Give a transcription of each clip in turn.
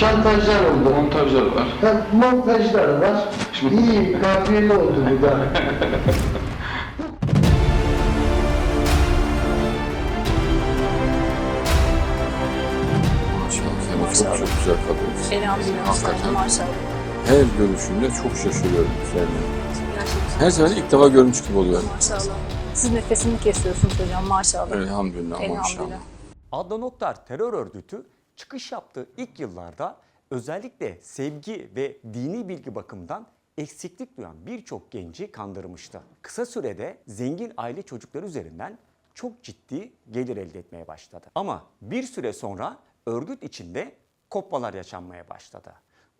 şantajlar oldu. Montajlar var. Ha, montajlar var. İyi, kafiyeli oldu bu da. Maşallah seni çok çok güzel kadın. Elhamdülillah Hakikaten. maşallah. Her görüşümde çok şaşırıyorum üzerine. Gerçekten Her seferinde ilk defa görmüş gibi oluyorum. maşallah. Siz nefesini kesiyorsunuz hocam maşallah. Elhamdülillah Elhamdülillah. maşallah. Adnan Oktar terör örgütü çıkış yaptığı ilk yıllarda özellikle sevgi ve dini bilgi bakımından eksiklik duyan birçok genci kandırmıştı. Kısa sürede zengin aile çocukları üzerinden çok ciddi gelir elde etmeye başladı. Ama bir süre sonra örgüt içinde kopmalar yaşanmaya başladı.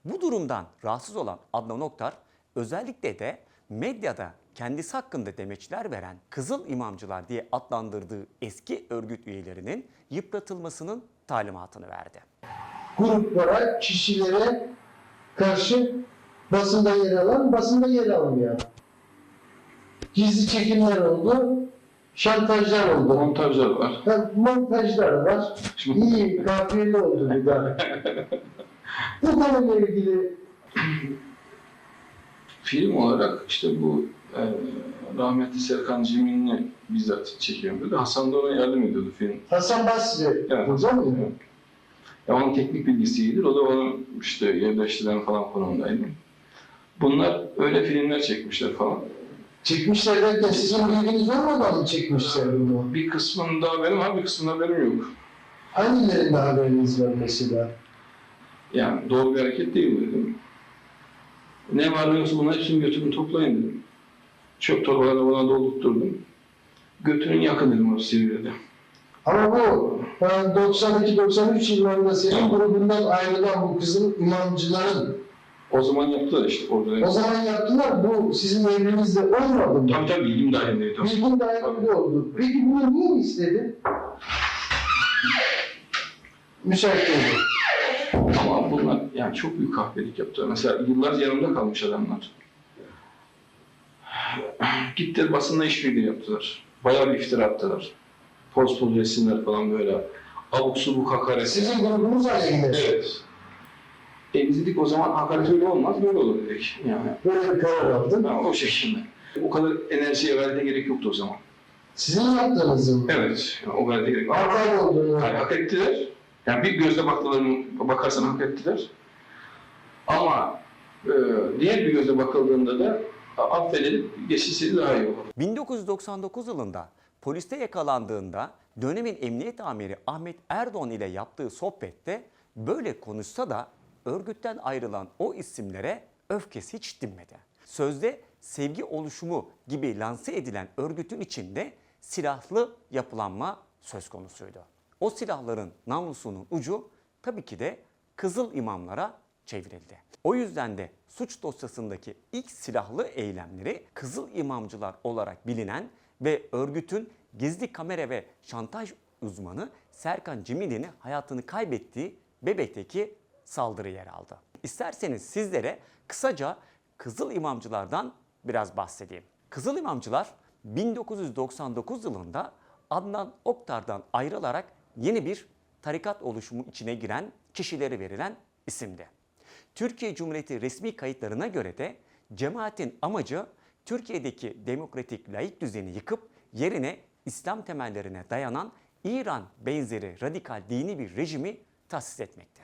Bu durumdan rahatsız olan Adnan Oktar özellikle de medyada kendisi hakkında demeçler veren Kızıl İmamcılar diye adlandırdığı eski örgüt üyelerinin yıpratılmasının talimatını verdi. Gruplara, kişilere karşı basında yer alan, basında yer almayan. Gizli çekimler oldu, şantajlar oldu. Montajlar var. Ha, montajlar var. İyi, kafiyeli oldu bu da. bu konuyla ilgili Film olarak işte bu rahmetli Serkan Cemil'ini bizzat çekiyorum dedi. Hasan da ona yardım ediyordu film. Hasan Basri Evet. hocam mıydı? Evet. Ya onun teknik bilgisi iyidir. O da onu işte yerleştiren falan konumdaydı. Bunlar öyle filmler çekmişler falan. Çekmişler derken sizin bilginiz olmadan mı çekmişler bunu? Bir kısmında benim var, bir kısmında benim yok. Hangilerinde haberiniz var mesela? Yani doğru bir hareket değil bu dedim. Ne var ne yoksa bunlar hepsini götürün toplayın dedim. Çöp torbalarını buna doldurtturdum. Götürün yakın dedim o Sivri'de. Ama bu e, 92-93 yıllarında senin grubundan ayrılan bu kızıl imamcıların O zaman yaptılar işte orada. o zaman yaptılar. Bu sizin evrenizde olmadı mı? Tabii tabii bilgim dahilindeydi. Bilgin dahilinde oldu. Peki bunu niye istedin? Müsait oldu. Ama bunlar yani çok büyük kahpelik yaptılar. Mesela yıllar yanımda kalmış adamlar. Gittiler basınla işbirliği yaptılar. Bayağı bir iftira attılar. Poz poz resimler falan böyle. Abuk subuk hakaret. Sizin grubunuz aleyhine. Evet. E biz dedik o zaman hakaret öyle olmaz, böyle olur dedik. Yani Böyle bir karar aldın. ben o şekilde. O kadar enerjiye gayrete gerek yoktu o zaman. Sizin yaptığınız mı? Evet, yani o gayrete gerek yoktu. Arkaik olduğunu. Yani hak ettiler. Yani bir gözle baktılar, bakarsan hak ettiler. Ama e, diğer bir gözle bakıldığında da affedilip geçilseydi daha iyi olur. 1999 yılında poliste yakalandığında dönemin emniyet amiri Ahmet Erdoğan ile yaptığı sohbette böyle konuşsa da örgütten ayrılan o isimlere öfkesi hiç dinmedi. Sözde sevgi oluşumu gibi lanse edilen örgütün içinde silahlı yapılanma söz konusuydu. O silahların namlusunun ucu tabii ki de Kızıl imamlara çevrildi. O yüzden de suç dosyasındaki ilk silahlı eylemleri Kızıl imamcılar olarak bilinen ve örgütün gizli kamera ve şantaj uzmanı Serkan Cimili'nin hayatını kaybettiği Bebek'teki saldırı yer aldı. İsterseniz sizlere kısaca Kızıl imamcılardan biraz bahsedeyim. Kızıl imamcılar 1999 yılında Adnan Oktar'dan ayrılarak yeni bir tarikat oluşumu içine giren kişilere verilen isimdi. Türkiye Cumhuriyeti resmi kayıtlarına göre de cemaatin amacı Türkiye'deki demokratik laik düzeni yıkıp yerine İslam temellerine dayanan İran benzeri radikal dini bir rejimi tahsis etmekte.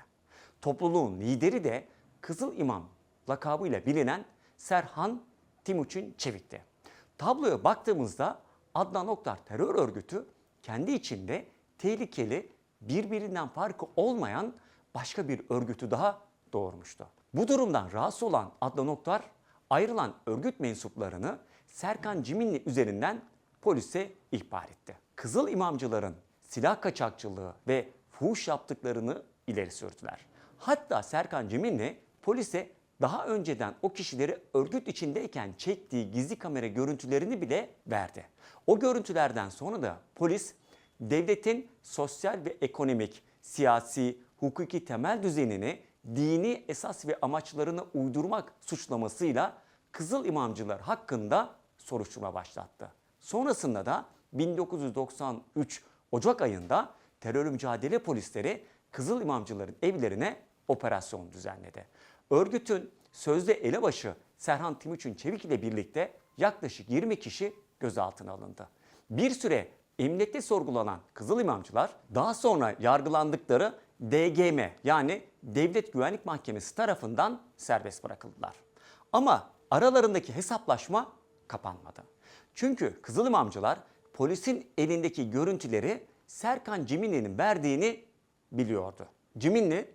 Topluluğun lideri de Kızıl İmam lakabıyla bilinen Serhan Timuçin Çevik'ti. Tabloya baktığımızda Adnan Oktar terör örgütü kendi içinde tehlikeli, birbirinden farkı olmayan başka bir örgütü daha doğurmuştu. Bu durumdan rahatsız olan Adnan Oktar ayrılan örgüt mensuplarını Serkan Ciminli üzerinden polise ihbar etti. Kızıl imamcıların silah kaçakçılığı ve fuhuş yaptıklarını ileri sürdüler. Hatta Serkan Ciminli polise daha önceden o kişileri örgüt içindeyken çektiği gizli kamera görüntülerini bile verdi. O görüntülerden sonra da polis devletin sosyal ve ekonomik, siyasi, hukuki temel düzenini dini esas ve amaçlarına uydurmak suçlamasıyla Kızıl İmamcılar hakkında soruşturma başlattı. Sonrasında da 1993 Ocak ayında terör mücadele polisleri Kızıl İmamcıların evlerine operasyon düzenledi. Örgütün sözde elebaşı Serhan Timuçin Çevik ile birlikte yaklaşık 20 kişi gözaltına alındı. Bir süre emniyette sorgulanan Kızıl İmamcılar daha sonra yargılandıkları DGM yani Devlet Güvenlik Mahkemesi tarafından serbest bırakıldılar. Ama aralarındaki hesaplaşma kapanmadı. Çünkü Kızıl İmamcılar polisin elindeki görüntüleri Serkan Cimini'nin verdiğini biliyordu. Cimini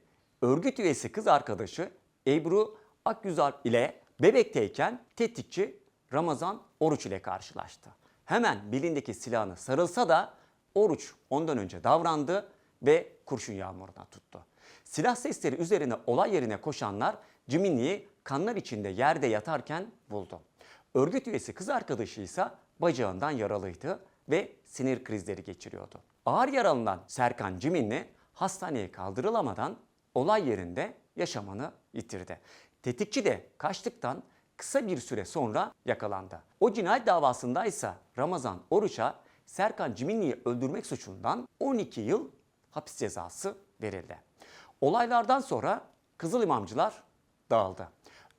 örgüt üyesi kız arkadaşı Ebru Akgüzar ile bebekteyken tetikçi Ramazan Oruç ile karşılaştı. Hemen belindeki silahını sarılsa da Oruç ondan önce davrandı ve kurşun yağmuruna tuttu. Silah sesleri üzerine olay yerine koşanlar Cimini'yi kanlar içinde yerde yatarken buldu. Örgüt üyesi kız arkadaşı ise bacağından yaralıydı ve sinir krizleri geçiriyordu. Ağır yaralanan Serkan Ciminli hastaneye kaldırılamadan olay yerinde yaşamını yitirdi. Tetikçi de kaçtıktan kısa bir süre sonra yakalandı. O cinayet davasında ise Ramazan Oruç'a Serkan Ciminli'yi öldürmek suçundan 12 yıl hapis cezası verildi. Olaylardan sonra Kızıl İmamcılar dağıldı.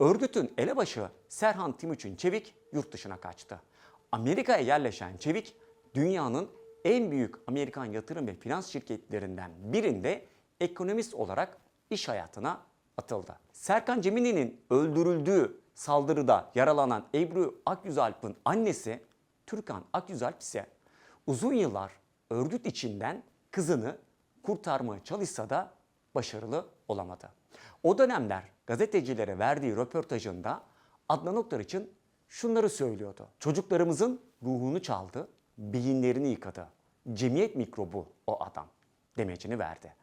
Örgütün elebaşı Serhan Timuçin Çevik yurt dışına kaçtı. Amerika'ya yerleşen Çevik, dünyanın en büyük Amerikan yatırım ve finans şirketlerinden birinde ekonomist olarak iş hayatına atıldı. Serkan Cemili'nin öldürüldüğü saldırıda yaralanan Ebru Akyüzalp'ın annesi Türkan Akyüzalp ise uzun yıllar örgüt içinden kızını kurtarmaya çalışsa da başarılı olamadı. O dönemler gazetecilere verdiği röportajında Adnan Oktar için şunları söylüyordu. Çocuklarımızın ruhunu çaldı, beyinlerini yıkadı. Cemiyet mikrobu o adam demecini verdi.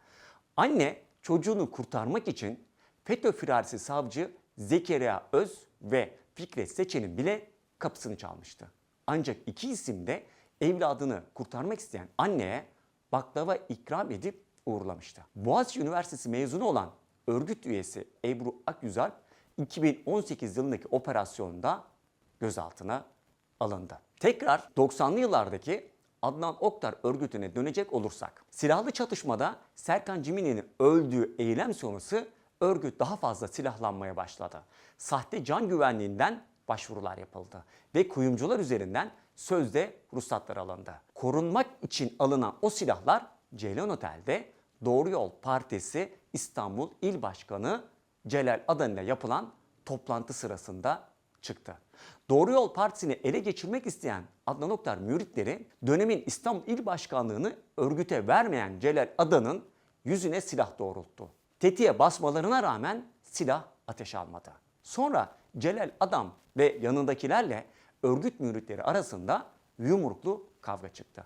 Anne çocuğunu kurtarmak için FETÖ firarisi savcı Zekeriya Öz ve Fikret Seçen'in bile kapısını çalmıştı. Ancak iki isim de evladını kurtarmak isteyen anneye baklava ikram edip uğurlamıştı. Boğaziçi Üniversitesi mezunu olan örgüt üyesi Ebru Akyüzalp 2018 yılındaki operasyonda gözaltına alındı. Tekrar 90'lı yıllardaki Adnan Oktar örgütüne dönecek olursak, silahlı çatışmada Serkan Cimini'nin öldüğü eylem sonrası örgüt daha fazla silahlanmaya başladı. Sahte can güvenliğinden başvurular yapıldı ve kuyumcular üzerinden sözde ruhsatlar alındı. Korunmak için alınan o silahlar Ceylan Otel'de Doğru Yol Partisi İstanbul İl Başkanı Celal Adan ile yapılan toplantı sırasında çıktı. Doğru Yol Partisi'ni ele geçirmek isteyen Adnan Oktar müritleri dönemin İstanbul İl Başkanlığı'nı örgüte vermeyen Celal Adan'ın yüzüne silah doğrulttu. Tetiğe basmalarına rağmen silah ateş almadı. Sonra Celal Adam ve yanındakilerle örgüt müritleri arasında yumruklu kavga çıktı.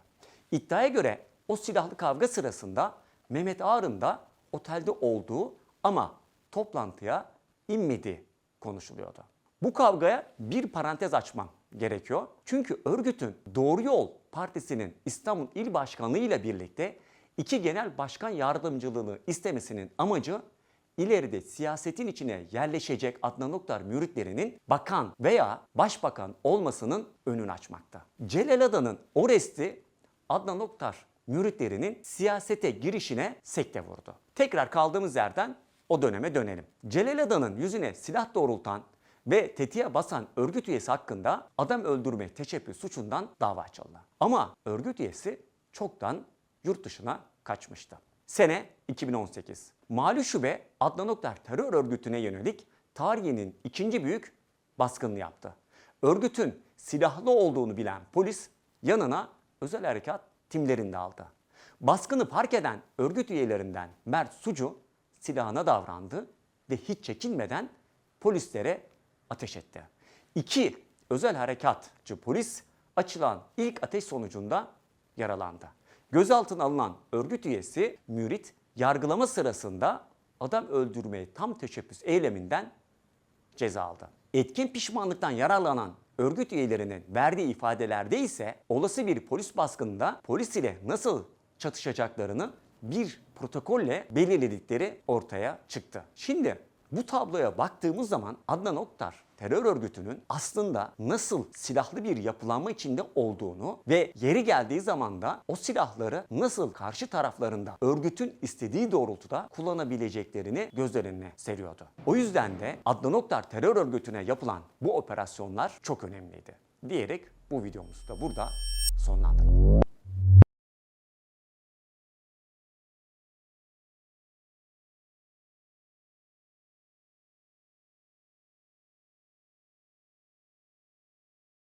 İddiaya göre o silahlı kavga sırasında Mehmet Ağar'ın da otelde olduğu ama toplantıya inmediği konuşuluyordu. Bu kavgaya bir parantez açmam gerekiyor. Çünkü örgütün Doğru Yol Partisi'nin İstanbul İl Başkanlığı ile birlikte iki genel başkan yardımcılığını istemesinin amacı ileride siyasetin içine yerleşecek Adnan Oktar müritlerinin bakan veya başbakan olmasının önünü açmakta. Celal Adan'ın o resti Adnan Oktar müritlerinin siyasete girişine sekte vurdu. Tekrar kaldığımız yerden o döneme dönelim. Celal Adan'ın yüzüne silah doğrultan ve tetiğe basan örgüt üyesi hakkında adam öldürme teşebbüs suçundan dava açıldı. Ama örgüt üyesi çoktan yurt dışına kaçmıştı. Sene 2018. Mali Şube Adnan Oktar terör örgütüne yönelik tarihinin ikinci büyük baskınını yaptı. Örgütün silahlı olduğunu bilen polis yanına özel harekat timlerini de aldı. Baskını fark eden örgüt üyelerinden Mert Sucu silahına davrandı ve hiç çekinmeden polislere ateş etti. İki özel harekatçı polis açılan ilk ateş sonucunda yaralandı. Gözaltına alınan örgüt üyesi Mürit yargılama sırasında adam öldürmeye tam teşebbüs eyleminden ceza aldı. Etkin pişmanlıktan yararlanan örgüt üyelerinin verdiği ifadelerde ise olası bir polis baskınında polis ile nasıl çatışacaklarını bir protokolle belirledikleri ortaya çıktı. Şimdi Bu tabloya baktığımız zaman Adnan Oktar terör örgütünün aslında nasıl silahlı bir yapılanma içinde olduğunu ve yeri geldiği zaman da o silahları nasıl karşı taraflarında örgütün istediği doğrultuda kullanabileceklerini gözler önüne seriyordu. O yüzden de Adnan Oktar terör örgütüne yapılan bu operasyonlar çok önemliydi diyerek bu videomuzu da burada sonlandıralım.